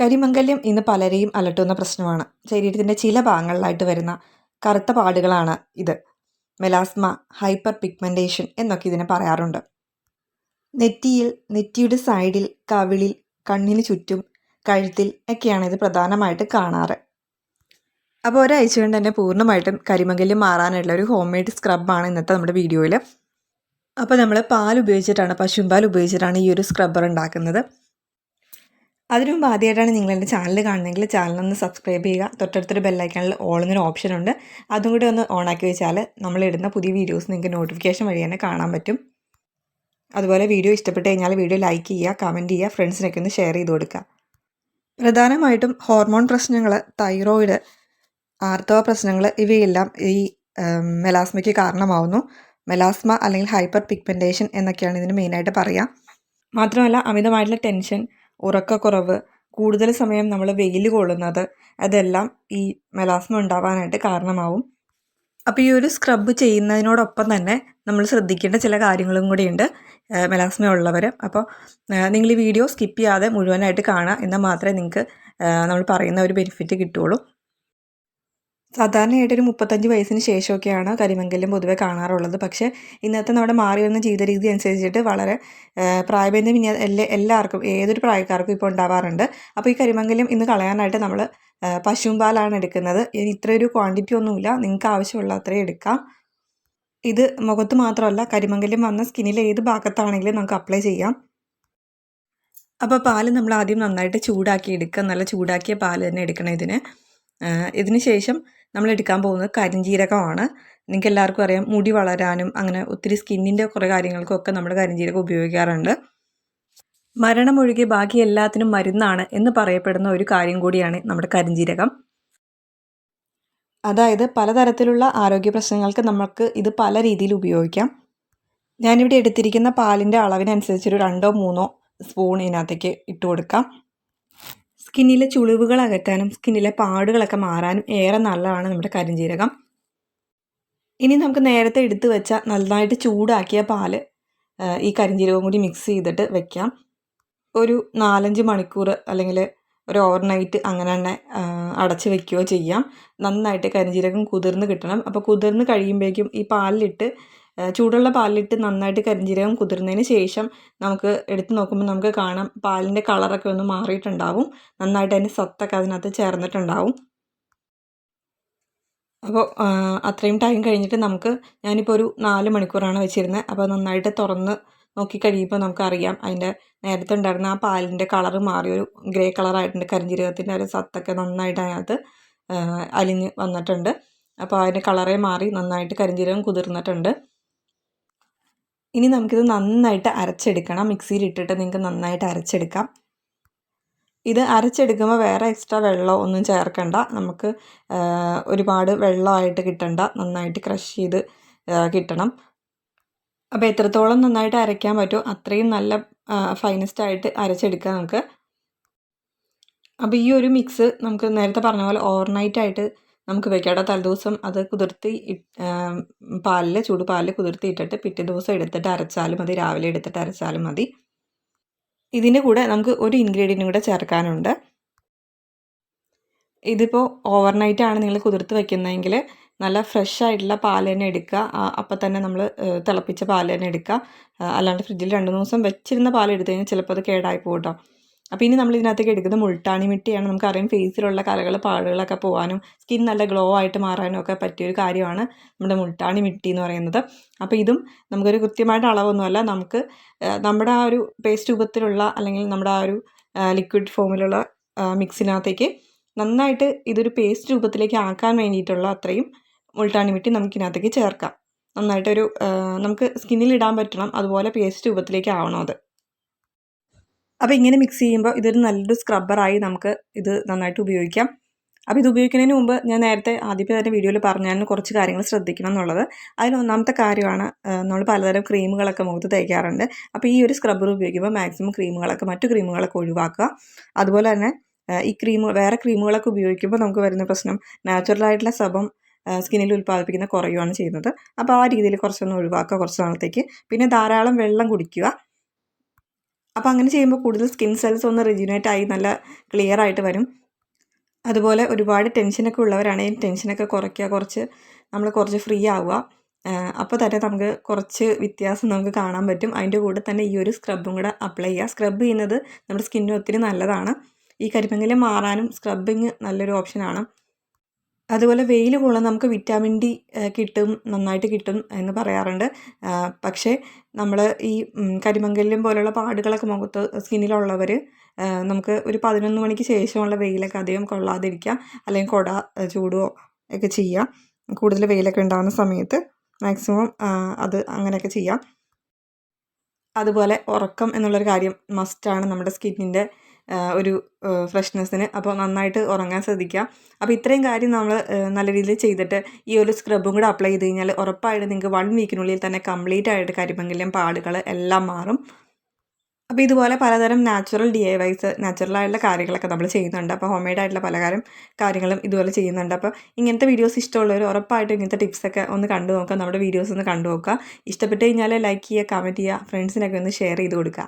കരിമംഗല്യം ഇന്ന് പലരെയും അലട്ടുന്ന പ്രശ്നമാണ്. ശരീരത്തിന്റെ ചില ഭാഗങ്ങളിലായിട്ട് വരുന്ന കറുത്ത പാടുകളാണ് ഇത്. മെലാസ്മ ഹൈപ്പർ പിഗ്മെന്റേഷൻ എന്നൊക്കെ ഇതിനെ പറയാറുണ്ട്. നെറ്റിയിൽ നെറ്റിയുടെ സൈഡിൽ കവിളിൽ കണ്ണിന് ചുറ്റും കഴുത്തിൽ ഒക്കെയാണ് ഇത് പ്രധാനമായിട്ട് കാണാറ്. അപ്പോൾ ഒരാഴ്ച കൊണ്ട് തന്നെ പൂർണമായിട്ടും കരിമംഗല്യം മാറാനുള്ള ഒരു ഹോം മെയ്ഡ് സ്ക്രബാണ് ഇന്നത്തെ നമ്മുടെ വീഡിയോയിൽ അപ്പോൾ നമ്മൾ പാൽ ഉപയോഗിച്ചിട്ടാണ് പശുമ്പാൽ ഉപയോഗിച്ചിട്ടാണ് ഈ ഒരു സ്ക്രബ്ബർ ഉണ്ടാക്കുന്നത്. അതിനു മുമ്പ് ആദ്യമായിട്ടാണ് നിങ്ങൾ എന്റെ ചാനൽ കാണുന്നതെങ്കിൽ ഒന്ന് സബ്സ്ക്രൈബ് ചെയ്യുക. തൊട്ടടുത്തൊരു ബെല്ലൈക്കണിൽ ഓൾ എന്നൊരു ഓപ്ഷൻ ഉണ്ട്. അതും കൂടി ഒന്ന് ഓണാക്കി വെച്ചാൽ നമ്മളിടുന്ന പുതിയ വീഡിയോസ് നിങ്ങൾക്ക് നോട്ടിഫിക്കേഷൻ വഴി തന്നെ കാണാൻ പറ്റും. അതുപോലെ വീഡിയോ ഇഷ്ടപ്പെട്ട് കഴിഞ്ഞാൽ വീഡിയോ ലൈക്ക് ചെയ്യുക കമന്റ് ചെയ്യുക ഫ്രണ്ട്സിനൊക്കെ ഒന്ന് ഷെയർ ചെയ്ത് കൊടുക്കുക. പ്രധാനമായിട്ടും ഹോർമോൺ പ്രശ്നങ്ങൾ തൈറോയിഡ് ആർത്തവ പ്രശ്നങ്ങൾ ഇവയെല്ലാം ഈ മെലാസ്മയ്ക്ക് കാരണമാവുന്നു. മെലാസ്മ അല്ലെങ്കിൽ ഹൈപ്പർ പിഗ്മെന്റേഷൻ എന്നൊക്കെയാണ് ഇതിന് മെയിനായിട്ട് പറയുക മാത്രമല്ല അമിതമായിട്ടുള്ള ടെൻഷൻ ഉറക്കക്കുറവ് കൂടുതൽ സമയം നമ്മൾ വെയിൽ കൊള്ളുന്നത് അതെല്ലാം ഈ മെലാസ്മ ഉണ്ടാവാനായിട്ട് കാരണമാവും. അപ്പോൾ ഈ ഒരു സ്ക്രബ് ചെയ്യുന്നതിനോടൊപ്പം തന്നെ നമ്മൾ ശ്രദ്ധിക്കേണ്ട ചില കാര്യങ്ങളും കൂടിയുണ്ട് മെലാസ്മ ഉള്ളവർ. അപ്പോൾ നിങ്ങൾ ഈ വീഡിയോ സ്കിപ്പ് ചെയ്യാതെ മുഴുവനായിട്ട് കാണുക എന്നാൽ മാത്രമേ നിങ്ങൾക്ക് നമ്മൾ പറയുന്ന ഒരു ബെനിഫിറ്റ് കിട്ടുള്ളൂ സാധാരണയായിട്ട് ഒരു മുപ്പത്തഞ്ച് വയസ്സിന് ശേഷമൊക്കെയാണ് കരിമംഗല്യം പൊതുവെ കാണാറുള്ളത്. പക്ഷേ ഇന്നത്തെ നമ്മുടെ മാറി വരുന്ന ജീവിത രീതി അനുസരിച്ചിട്ട് വളരെ പ്രായബന്ധം എല്ലാ എല്ലാവർക്കും ഏതൊരു പ്രായക്കാർക്കും ഇപ്പോൾ ഉണ്ടാവാറുണ്ട്. അപ്പോൾ ഈ കരിമംഗല്യം ഇന്ന് കളയാനായിട്ട് നമ്മൾ പശുമ്പാലാണ് എടുക്കുന്നത്. ഇനി ഇത്രയൊരു ക്വാണ്ടിറ്റി ഒന്നുമില്ല. നിങ്ങൾക്ക് ആവശ്യമുള്ള അത്രയും എടുക്കാം. ഇത് മുഖത്ത് മാത്രമല്ല കരിമംഗല്യം വന്ന സ്കിന്നിലെ ഏത് ഭാഗത്താണെങ്കിലും നമുക്ക് അപ്ലൈ ചെയ്യാം. അപ്പോൾ പാൽ നമ്മൾ ആദ്യം നന്നായിട്ട് ചൂടാക്കി എടുക്കുക. നല്ല ചൂടാക്കിയ പാൽ തന്നെ എടുക്കണം ഇതിന്. ഇതിന് ശേഷം നമ്മൾ എടുക്കാൻ പോകുന്നത് കരിഞ്ജീരകമാണ് നിങ്ങൾക്ക് എല്ലാവർക്കും അറിയാം മുടി വളരാനും അങ്ങനെ ഒത്തിരി സ്കിന്നിന്റെ കുറേ കാര്യങ്ങൾക്കൊക്കെ നമ്മൾ കരിഞ്ജീരകം ഉപയോഗിക്കാറുണ്ട്. മരണമൊഴികെ ബാക്കി എല്ലാത്തിനും മരുന്നാണ് എന്ന് പറയപ്പെടുന്ന ഒരു കാര്യം കൂടിയാണ് നമ്മുടെ കരിഞ്ജീരകം അതായത് പലതരത്തിലുള്ള ആരോഗ്യ പ്രശ്നങ്ങൾക്ക് നമുക്ക് ഇത് പല രീതിയിൽ ഉപയോഗിക്കാം. ഞാനിവിടെ എടുത്തിരിക്കുന്ന പാലിന്റെ അളവിനനുസരിച്ചൊരു രണ്ടോ മൂന്നോ സ്പൂൺ ഇതിനകത്തേക്ക് ഇട്ട് കൊടുക്കാം സ്കിന്നിലെ ചുളിവുകൾ അകറ്റാനും സ്കിന്നിലെ പാടുകളൊക്കെ മാറാനും ഏറെ നല്ലതാണ് നമ്മുടെ കരിഞ്ജീരകം ഇനി നമുക്ക് നേരത്തെ എടുത്തു വെച്ച നന്നായിട്ട് ചൂടാക്കിയ പാൽ ഈ കരിഞ്ജീരകം കൂടി മിക്സ് ചെയ്തിട്ട് വെക്കാം. ഒരു നാലഞ്ച് മണിക്കൂർ അല്ലെങ്കിൽ ഒരു ഓവർനൈറ്റ് അങ്ങനെ തന്നെ അടച്ച് വെക്കുകയോ ചെയ്യാം. നന്നായിട്ട് കരിഞ്ചീരകം കുതിർന്ന് കിട്ടണം. അപ്പോൾ കുതിർന്ന് കഴിയുമ്പോഴേക്കും ഈ പാലിലിട്ട് ചൂടുള്ള പാലിലിട്ട് നന്നായിട്ട് കരിഞ്ജീരകം കുതിർന്നതിന് ശേഷം നമുക്ക് എടുത്ത് നോക്കുമ്പോൾ നമുക്ക് കാണാം പാലിന്റെ കളറൊക്കെ ഒന്ന് മാറിയിട്ടുണ്ടാവും. നന്നായിട്ട് അതിന്റെ സത്തൊക്കെ അതിനകത്ത് ചേർന്നിട്ടുണ്ടാവും. അപ്പോൾ അത്രയും ടൈം കഴിഞ്ഞിട്ട് നമുക്ക് ഞാനിപ്പോൾ ഒരു നാല് മണിക്കൂറാണ് വെച്ചിരുന്നത് അപ്പോൾ നന്നായിട്ട് തുറന്ന് നോക്കി കഴിയുമ്പോൾ നമുക്കറിയാം അതിന്റെ നേരത്തെ ഉണ്ടായിരുന്ന ആ പാലിന്റെ കളറ് മാറി ഒരു ഗ്രേ കളറായിട്ടുണ്ട് കരിഞ്ജീരകത്തിന്റെ ഒരു സത്തൊക്കെ നന്നായിട്ട് അതിനകത്ത് അലിഞ്ഞ് വന്നിട്ടുണ്ട്. അപ്പോൾ അതിന്റെ കളറേ മാറി നന്നായിട്ട് കരിഞ്ജീരകം കുതിർന്നിട്ടുണ്ട്. ഇനി നമുക്കിത് നന്നായിട്ട് അരച്ചെടുക്കണം. മിക്സിയിൽ ഇട്ടിട്ട് നിങ്ങൾക്ക് നന്നായിട്ട് അരച്ചെടുക്കാം. ഇത് അരച്ചെടുക്കുമ്പോൾ വേറെ എക്സ്ട്രാ വെള്ളം ഒന്നും ചേർക്കണ്ട. നമുക്ക് ഒരുപാട് വെള്ളമായിട്ട് കിട്ടണ്ട. നന്നായിട്ട് ക്രഷ് ചെയ്ത് കിട്ടണം. അപ്പോൾ എത്രത്തോളം നന്നായിട്ട് അരയ്ക്കാൻ പറ്റുമോ അത്രയും നല്ല ഫൈനസ്റ്റ് ആയിട്ട് അരച്ചെടുക്കാം നമുക്ക്. അപ്പോൾ ഈ ഒരു മിക്സ് നമുക്ക് നേരത്തെ പറഞ്ഞ പോലെ ഓവർനൈറ്റ് ആയിട്ട് നമുക്ക് വെക്കാട്ടോ തലേദിവസം അത് കുതിർത്തി പാലിൽ ചൂട് പാലിൽ കുതിർത്തി ഇട്ടിട്ട് പിറ്റേ ദിവസം എടുത്തിട്ട് അരച്ചാലും മതി. രാവിലെ എടുത്തിട്ട് അരച്ചാലും മതി. ഇതിന്റെ കൂടെ നമുക്ക് ഒരു ഇൻഗ്രീഡിയന്റും കൂടെ ചേർക്കാനുണ്ട്. ഇതിപ്പോൾ ഓവർനൈറ്റ് ആണ് നിങ്ങൾ കുതിർത്ത് വെക്കുന്നതെങ്കിൽ നല്ല ഫ്രഷ് ആയിട്ടുള്ള പാൽ തന്നെ എടുക്കുക. അപ്പം തന്നെ നമ്മൾ തിളപ്പിച്ച പാൽ തന്നെ എടുക്കുക. അല്ലാണ്ട് ഫ്രിഡ്ജിൽ രണ്ട് മൂന്ന് ദിവസം വെച്ചിരുന്ന പാൽ എടുത്തു കഴിഞ്ഞാൽ ചിലപ്പോൾ അത് കേടായി പോകും അപ്പോൾ ഇനി നമ്മൾ ഇതിനകത്തേക്ക് എടുക്കുന്നത് മുൾട്ടാണി മിട്ടിയാണ്. നമുക്കറിയാം ഫേസിലുള്ള കലകൾ പാടുകളൊക്കെ പോകാനും സ്കിൻ നല്ല ഗ്ലോ ആയിട്ട് മാറാനും ഒക്കെ പറ്റിയൊരു കാര്യമാണ് നമ്മുടെ മുൾട്ടാണി മിട്ടി എന്ന് പറയുന്നത്. അപ്പോൾ ഇതും നമുക്കൊരു കൃത്യമായിട്ട് അളവൊന്നുമല്ല. നമുക്ക് നമ്മുടെ ആ ഒരു പേസ്റ്റ് രൂപത്തിലുള്ള അല്ലെങ്കിൽ നമ്മുടെ ആ ഒരു ലിക്വിഡ് ഫോമിലുള്ള മിക്സിനകത്തേക്ക് നന്നായിട്ട് ഇതൊരു പേസ്റ്റ് രൂപത്തിലേക്ക് ആക്കാൻ വേണ്ടിയിട്ടുള്ള അത്രയും മുൾട്ടാണി മിട്ടി നമുക്കിതിനകത്തേക്ക് ചേർക്കാം. നന്നായിട്ടൊരു നമുക്ക് സ്കിന്നിൽ ഇടാൻ പറ്റണം. അതുപോലെ പേസ്റ്റ് രൂപത്തിലേക്ക് ആവണം അത്. അപ്പോൾ ഇങ്ങനെ മിക്സ് ചെയ്യുമ്പോൾ ഇതൊരു നല്ലൊരു സ്ക്രബ്ബറായി നമുക്ക് ഇത് നന്നായിട്ട് ഉപയോഗിക്കാം. അപ്പോൾ ഇത് ഉപയോഗിക്കുന്നതിന് മുമ്പ് ഞാൻ നേരത്തെ ആദ്യത്തെ തന്നെ വീഡിയോയിൽ പറഞ്ഞാലും കുറച്ച് കാര്യങ്ങൾ ശ്രദ്ധിക്കണം എന്നുള്ളത്. അതിൽ ഒന്നാമത്തെ കാര്യമാണ് നമ്മൾ പലതരം ക്രീമുകളൊക്കെ മുഖത്ത് തേക്കാറുണ്ട്. അപ്പോൾ ഈ ഒരു സ്ക്രബ്ബർ ഉപയോഗിക്കുമ്പോൾ മാക്സിമം ക്രീമുകളൊക്കെ മറ്റു ക്രീമുകളൊക്കെ ഒഴിവാക്കുക. അതുപോലെ തന്നെ ഈ ക്രീം വേറെ ക്രീമുകളൊക്കെ ഉപയോഗിക്കുമ്പോൾ നമുക്ക് വരുന്ന പ്രശ്നം നാച്ചുറലായിട്ടുള്ള സബം സ്കിന്നിൽ ഉൽപ്പാദിപ്പിക്കുന്ന കുറയുകയാണ് ചെയ്യുന്നത്. അപ്പോൾ ആ രീതിയിൽ കുറച്ചൊന്ന് ഒഴിവാക്കുക കുറച്ച് നാളത്തേക്ക്. പിന്നെ ധാരാളം വെള്ളം കുടിക്കുക. അപ്പോൾ അങ്ങനെ ചെയ്യുമ്പോൾ കൂടുതൽ സ്കിൻ സെൽസ് ഒന്ന് റിജുനേറ്റ് ആയി നല്ല ക്ലിയർ ആയിട്ട് വരും. അതുപോലെ ഒരുപാട് ടെൻഷനൊക്കെ ഉള്ളവരാണെങ്കിൽ ടെൻഷനൊക്കെ കുറയ്ക്കുക കുറച്ച് നമ്മൾ കുറച്ച് ഫ്രീ ആവുക. അപ്പോൾ തന്നെ നമുക്ക് കുറച്ച് വ്യത്യാസം നമുക്ക് കാണാൻ പറ്റും. അതിന്റെ കൂടെ തന്നെ ഈ ഒരു സ്ക്രബും കൂടെ അപ്ലൈ ചെയ്യുക. സ്ക്രബ് ചെയ്യുന്നത് നമ്മുടെ സ്കിന്നിന് ഒത്തിരി നല്ലതാണ്. ഈ കരിമങ്ങൽ മാറാനും സ്ക്രബിങ് നല്ലൊരു ഓപ്ഷനാണ് അതുപോലെ വെയിൽ കൊള്ളാൻ നമുക്ക് വിറ്റാമിൻ ഡി കിട്ടും നന്നായിട്ട് കിട്ടും എന്ന് പറയാറുണ്ട്. പക്ഷേ നമ്മൾ ഈ കരിമങ്കല്യം പോലുള്ള പാടുകളൊക്കെ മുഖത്ത് സ്കിന്നിലുള്ളവർ നമുക്ക് ഒരു പതിനൊന്ന് മണിക്ക് ശേഷമുള്ള വെയിലൊക്കെ അധികം കൊള്ളാതിരിക്കുക അല്ലെങ്കിൽ കൊട ചൂടുകയോ ഒക്കെ ചെയ്യുക കൂടുതൽ വെയിലൊക്കെ ഉണ്ടാകുന്ന സമയത്ത് മാക്സിമം അത് അങ്ങനെയൊക്കെ ചെയ്യാം. അതുപോലെ ഉറക്കം എന്നുള്ളൊരു കാര്യം മസ്റ്റാണ് നമ്മുടെ സ്കിന്നിന്റെ ഒരു ഫ്രഷ്നെസ്സിന് അപ്പോൾ നന്നായിട്ട് ഉറങ്ങാൻ ശ്രദ്ധിക്കുക. അപ്പോൾ ഇത്രയും കാര്യം നമ്മൾ നല്ല രീതിയിൽ ചെയ്തിട്ട് ഈ ഒരു സ്ക്രബും കൂടെ അപ്ലൈ ചെയ്ത് കഴിഞ്ഞാൽ ഉറപ്പായിട്ട് നിങ്ങൾക്ക് വൺ വീക്കിനുള്ളിൽ തന്നെ കംപ്ലീറ്റ് ആയിട്ട് കരിമംഗല്യം പാടുകൾ എല്ലാം മാറും. അപ്പോൾ ഇതുപോലെ പലതരം നാച്ചുറൽ ഡി ഐ വൈസ് നാച്ചുറലായിട്ടുള്ള കാര്യങ്ങളൊക്കെ നമ്മൾ ചെയ്യുന്നുണ്ട്. അപ്പോൾ ഹോം മെയ്ഡ് ആയിട്ടുള്ള പലകാരം കാര്യങ്ങളും ഇതുപോലെ ചെയ്യുന്നുണ്ട്. അപ്പോൾ ഇങ്ങനത്തെ വീഡിയോസ് ഇഷ്ടമുള്ളവർ ഉറപ്പായിട്ടും ഇങ്ങനത്തെ ടിപ്സൊക്കെ ഒന്ന് കണ്ടു നോക്കുക. നമ്മുടെ വീഡിയോസ് ഒന്ന് കണ്ടു നോക്കുക. ഇഷ്ടപ്പെട്ട് കഴിഞ്ഞാൽ ലൈക്ക് ചെയ്യുക കമന്റ് ചെയ്യുക ഫ്രണ്ട്സിനൊക്കെ ഒന്ന് ഷെയർ ചെയ്ത് കൊടുക്കുക.